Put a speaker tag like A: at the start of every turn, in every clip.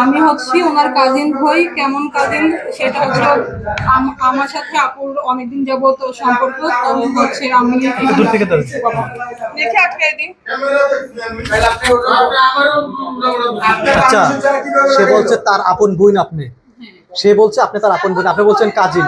A: আমি হচ্ছি ওনার কাজিন হই কেমন কাজিন সেটা হচ্ছে আমার সাথে আপুর অনেকদিন যাবত সম্পর্ক তো হচ্ছে আমি
B: দূর থেকে ধরো।
A: দেখে আটকে দিন
B: আচ্ছা সে বলছে তার আপন বোন আপনি সে বলছে আপনি তার আপন বোন আপনি বলছেন কাজিন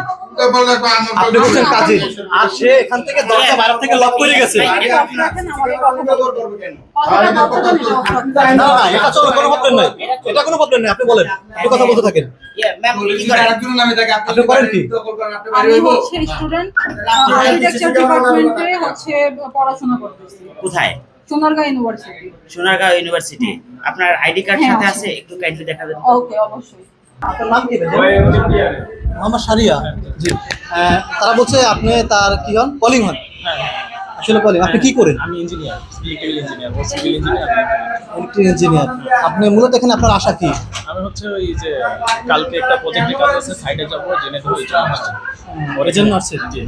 B: আর সে এখান থেকে দরজা বাইরে থেকে লক করে গেছে।
A: রাখেন, আমাদের কথা বলতে- কথাটা বলতে দেন, এটা কথা।
B: না না এটা চলো কোনো প্রবলেম নাই। এটা কোনো প্রবলেম নাই আপনি বলেন। আপনি কথা বলতে থাকেন। আপনি করেন কি?
A: আমি হচ্ছে স্টুডেন্ট আর্কিটেকচার ডিপার্টমেন্টে হচ্ছে পড়াশোনা করতেছি।
C: কোথায়?
A: সোনারগাঁ ইউনিভার্সিটি
C: সোনারগাঁও ইউনিভার্সিটি আপনার আইডি কার্ড
A: হ্যাঁ,
C: সাথে
A: আছে।
C: আছে? একটু কাইন্ডলি দেখাবেন
A: ওকে অবশ্যই।
B: আপনার নাম কি মোহাম্মদ সারিয়া জি। তারা বলছে আপনি তার কি হন? কলিং হন? আসলে কলিং আপনি কি করেন?
D: আমি ইঞ্জিনিয়ার ইলেকট্রিক্যাল ইঞ্জিনিয়ার ও সিভিল ইঞ্জিনিয়ার
B: ইলেকট্রিক ইঞ্জিনিয়ার আপনি মূলত এখানে আপনার আশা কি?
D: আমি হচ্ছে ওই যে কালকে একটা প্রজেক্টের কাজ আছে সাইডে যাব জেনে ধরে এই জন্য আসছি
B: ওর জন্য আসছে
D: জি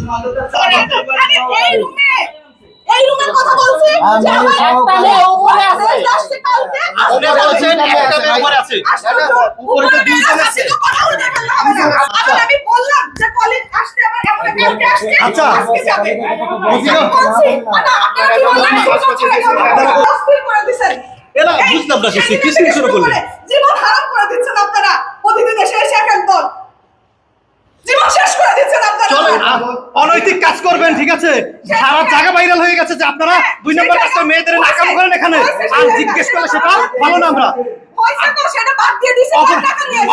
E: আমি বললাম যে কলেজ আসতে আমার এমন কালকে আসতে
B: আচ্ছা। বুঝলাম না কিস কিস শুরু করলেন?
E: জীবন হারাম করে দিচ্ছেন আপনারা। প্রতিদিন এসে এসে এক এক দল জীবন শেষ করে দিচ্ছেন আপনারা
B: চলো আ- অনৈতিক কাজ করবেন ঠিক আছে? সারা জায়গা ভাইরাল হয়ে গেছে যে আপনারা দুই নম্বর কাজটা মেয়েদের নাকাম করেন এখানে। আর জিজ্ঞেস করলে সেটা ভালো না আমরা।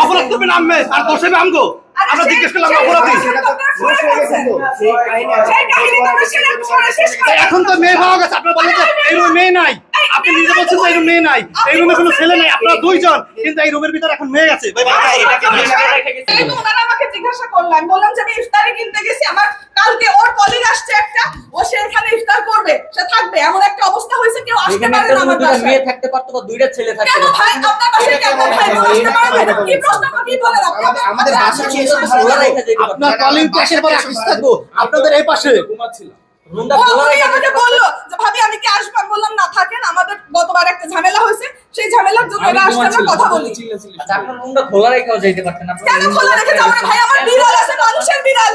B: অপরাধ করবেন আম্মে আর বসেবে আমগো। আমরা জিজ্ঞেস করলাম অপরাধী এখন তো মেয়ে পাওয়া গেছে আপনার বলেন যে এই মেয়ে নাই। আপনি নিজে বলছেন যে এই রুমে মেয়ে নাই এই রুমে কোনো ছেলে নাই আপনারা দুইজন কিন্তু এই রুমের ভিতরে এখন মেয়ে আছে। ভাই, ভাই, ভাই,
E: ওনারা আমাকে জিজ্ঞাসা করলাম বললাম যে আমি ইফতারি কিনতে গেছি আমার কালকে ওর কলিগ আসছে একটা ও সেখানে ইফতার করবে সে থাকবে। এমন একটা অবস্থা হয়েছে কেউ আসতে পারে না আমার বাসায়।
F: মেয়ে থাকতে পারতো বা দুইটা ছেলে থাকতে
E: কেন ভাই? আপনার বাসায় কেন ভাই? আসতে পারবে না? কি প্রশ্ন কি বলেন? আপনি?
F: আমাদের বাসা ছিল তো
E: আপনারা-
F: খোলা রেখে যেতে পারতো।
B: আপনার কলিং পাশের পরে আসিস থাকব। আপনাদের এই পাশে।
F: রুমটা খোলা
E: উনি আমাকে বলল যে ভাবি আমি কি আসব আমি বললাম না থাকেন আমাদের গতবার একটা ঝামেলা হয়েছে সেই ঝামেলার জন্য আসতে আমরা কথা বলি।
F: আচ্ছা আপনার রুমটা খোলা রেখেও যেতে পারতেন আপনার
E: কেন খোলা রেখে যাব না ভাই আমার বিড়াল আছে মানুষের বিড়াল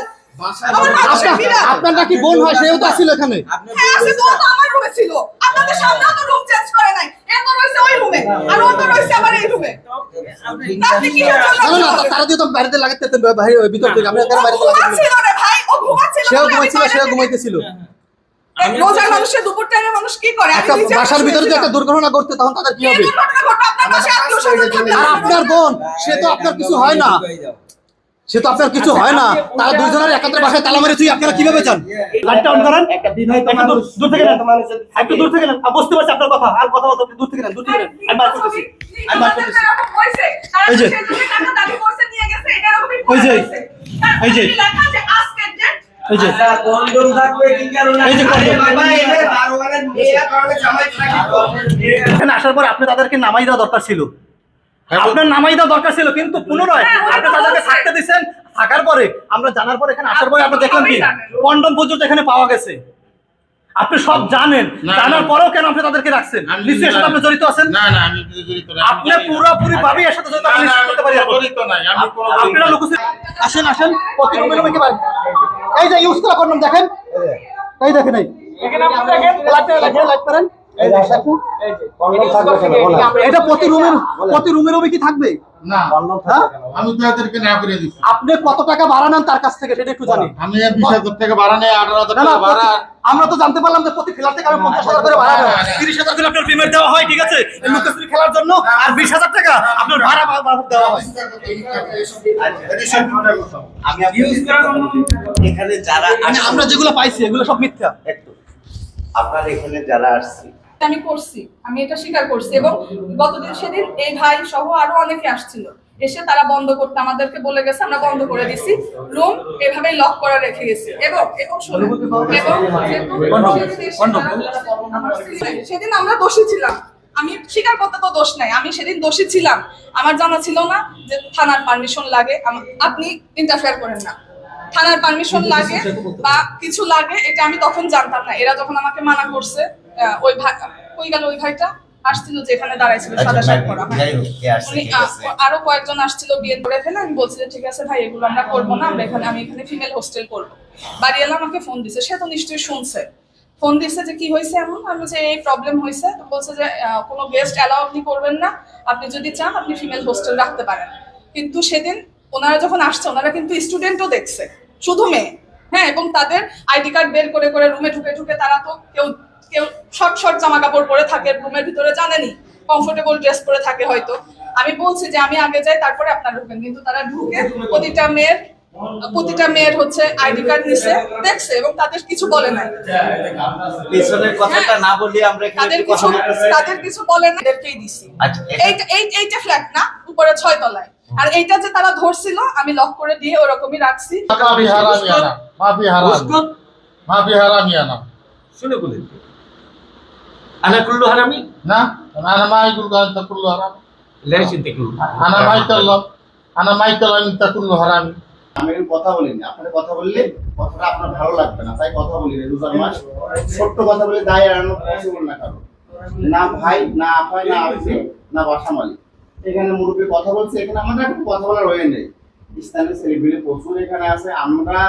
B: আপনার নাকি বোন হয় সেও তো আসছিল এখানে।
E: হ্যাঁ আছে তো আমার রুমে ছিল। আপনাদের সামনেও তো রুম চেঞ্জ করে নাই। এ রয়েছে ওই রুমে। আর ও তো রয়েছে আমার এই রুমে। আপনি কি
B: না না না তা- তারা দিয়ে তো লাগাতে বাইরে ভিতর থেকে আমরা কেন বাইরে লাগাতে
E: ভাই ও ঘুমাচ্ছিল
B: সেও সেও ঘুমাইতেছিল।
E: এই রোজার মানুষের দুপুর টাইমে মানুষ কি করে? আমি
B: একটা বাসার ভিতরে যদি একটা দুর্ঘটনা ঘটতে তখন তাদের কি হবে?
E: আপনার
B: আর বোন সে তো আপনার কিছু হয় না। সে তো আপনার কিছু হয় না। তারা দুইজনের একাত্রে বাসায় তালা মেরে তুই আপনারা কীভাবে যান? লাইটটা অন করেন দূর- থেকে নেন একটু দূর থেকে নেন বুঝতে পারছি আপনার কথা। আর কথা বলতে দূর থেকে নেন দূর থেকে নেন আমি বার করতেছি। আমি বার করতেছি। এই যে। ওই যে। এই যে। এই যে
F: কন্ডম থাকবে কি কারণে
B: এই যে condom।
F: বাবা এটা বারোয়ারের মেয়ে কারণে জামাই থাকে
B: এখানে আসার পর আপনি তাদেরকে নামাই দেওয়া দরকার ছিল। আপনার নামাই দেওয়া দরকার ছিল কিন্তু পুনরায়
E: হ্যাঁ,
B: আপনি তাদেরকে থাকতে দিচ্ছেন থাকার পরে আমরা জানার পর এখানে আসার পরে আমরা দেখলাম কি কন্ডম পর্যন্ত এখানে পাওয়া গেছে। আপনি সব জানেন। জানার পরেও কেন আপনি তাদেরকে রাখছেন?
G: আমি
B: নিশ্চয়ই সাথে আপনি জড়িত আছেন?
G: না না আমি জড়িত না।
B: আপনি। পুরোপুরি ভাবে এর সাথে জড়িত করতে পারি
G: জড়িত নাই, আমি কোনো
B: আপনারা
G: জড়িত
B: আসেন আসেন কি পারেন এই যে ইউজ করা কন্ডম দেখেন এই দেখেন এই এটা প্রতি রুমের প্রতি রুমে কি থাকবে হ্যাঁ আপনি কত টাকা ভাড়া নেন তার কাছ থেকে সেটা একটু জানি
G: আমি বিশ হাজার টাকা ভাড়া নেই আঠারো হাজার
B: না না
G: টাকা ভাড়া
B: প্রতি- আমরা তো জানতে পারলাম যে প্রতি ফ্ল্যাট থেকে আমি পঞ্চাশ হাজার করে ভাড়া দেবো করে আপনার পেমেন্ট দেওয়া হয় ঠিক আছে? লুকোচুরি খেলার জন্য আর বিশ হাজার টাকা আপনার ভাড়া ভাড়া দেওয়া হয়।
H: এখানে যারা
B: মানে আমরা যেগুলো পাইছি এগুলো সব মিথ্যা।
H: একটু। আপনার এখানে যারা আসছে
A: আমি করছি আমি এটা স্বীকার করছি। এবং গতদিন সেদিন এই ভাই সহ আরও অনেকে আসছিল। এসে তারা বন্ধ করতে আমাদেরকে বলে গেছে আমরা বন্ধ করে দিছি। রুম এভাবে লক করা রেখে গেছি। এবং এবং সেদিন আমার দোষী ছিলাম। আমি স্বীকার করতে তো দোষ নাই আমি সেদিন দোষী ছিলাম। আমার জানা ছিল না যে থানার পারমিশন লাগে আপনি ইন্টারফেয়ার করেন না। থানার পারমিশন লাগে বা কিছু লাগে এটা আমি তখন জানতাম না। এরা যখন আমাকে মানা করছে ওই ভাই কই গেল ওই ভাইটা? আসছিল যেখানে দাঁড়াইছিল সাদা শার্ট পরা হ্যাঁ। আরও কয়েকজন আসছিল বিয়ে করে ফেলে আমি বলছি যে, ঠিক আছে ভাই এগুলো আমরা করব না আমরা এখানে আমি এখানে ফিমেল হোস্টেল করব। বাড়িওয়ালা আমাকে ফোন দিছে সে তো নিশ্চয়ই শুনছে। ফোন দিছে যে কি হয়েছে এমন? আমি বলছি এই প্রবলেম হয়েছে। বলছে যে কোনো গেস্ট অ্যালাউ আপনি করবেন না। আপনি যদি চান আপনি ফিমেল হোস্টেল রাখতে পারেন। কিন্তু সেদিন ওনারা যখন আসছে ওনারা কিন্তু স্টুডেন্টও দেখছে শুধু মেয়ে। হ্যাঁ এবং তাদের আইডি কার্ড বের করে করে রুমে ঢুকে ঢুকে তারা তো কেউ কেউ শর্ট শর্ট জামা কাপড় পরে থাকে রুমের ভিতরে জানেনি? কমফোর্টেবল ড্রেস পরে থাকে হয়তো। আমি বলছি যে আমি আগে যাই তারপরে আপনারা ঢুকেন। কিন্তু তারা ঢুকে প্রতিটা মেয়ের প্রতিটা মেয়ের হচ্ছে আইডি কার্ড নিছে দেখছে এবং তাদের কিছু বলে নাই।
H: পিছনের কথাটা না বলি আমরা এখানে
A: তাদের কিছু তাদের কিছু বলে না এদেরকেই দিছি।
H: আচ্ছা
A: এইটা এই এইটা ফ্ল্যাট না উপরে ছয় তলায়। আর এইটা যে তারা ধরছিল আমি লক করে দিয়ে ওরকমই রাখছি।
G: মাফি হারামি আনা মাফি হারামি মাফি হারামি
I: শুনে বলেন আনা কুল্লু হারামি?
G: না আনা মাইকুল গান কুল্লু হারামি।
I: লেসিন দেখুন
G: আনা মাইতাল আনা মাইতাল ইন্তা কুল্লু হারামি।
J: আমি একটু কথা বলিনি। আপনার কথা বললে কথাটা আপনার ভালো লাগবে না তাই কথা বলিনি রোজার মাস। ছোট্ট কথা বলে দায় এড়ানো পসিবল না কারও। না ভাই না আপাই না আপনি না বাসা মালিক। এখানে মুরব্বী কথা বলছে এখানে আমাদের এখন কথা বলার ওয়ে নেই। স্থানীয় সেলিব্রিটি প্রচুর এখানে আছে আমরা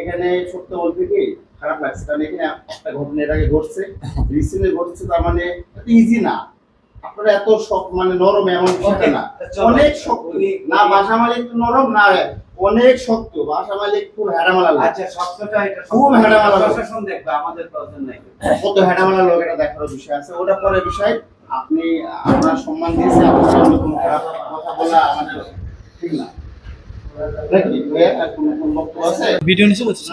J: এখানে সত্য বলতে কি খারাপ লাগছে। কারণ এখানে একটা ঘটনা এর আগে ঘটছে। রিসেন্টলি ঘটছে তার মানে ইজি না। আপনারা এত শক্ত মানে নরম এমন বিষয়টা না। অনেক শক্ত। না বাসা মালিক নরম না অনেক শক্ত। বাসা মালিক খুব হেডামালা লোক।
H: আচ্ছা সত্যটা এটা
J: খুব হেডামালা।
H: প্রশাসন দেখবে আমাদের প্রয়োজন নাই
J: কত হেডামালা লোক এটা দেখার বিষয় আছে। ওটা পরে বিষয় আপনি আপনার সম্মান দিয়েছে আপনার কোনো খারাপ কথা বলা আমাদের ঠিক না। নাকি? কোনো বক্তব্য আছে
B: ভিডিও নিচে বলছি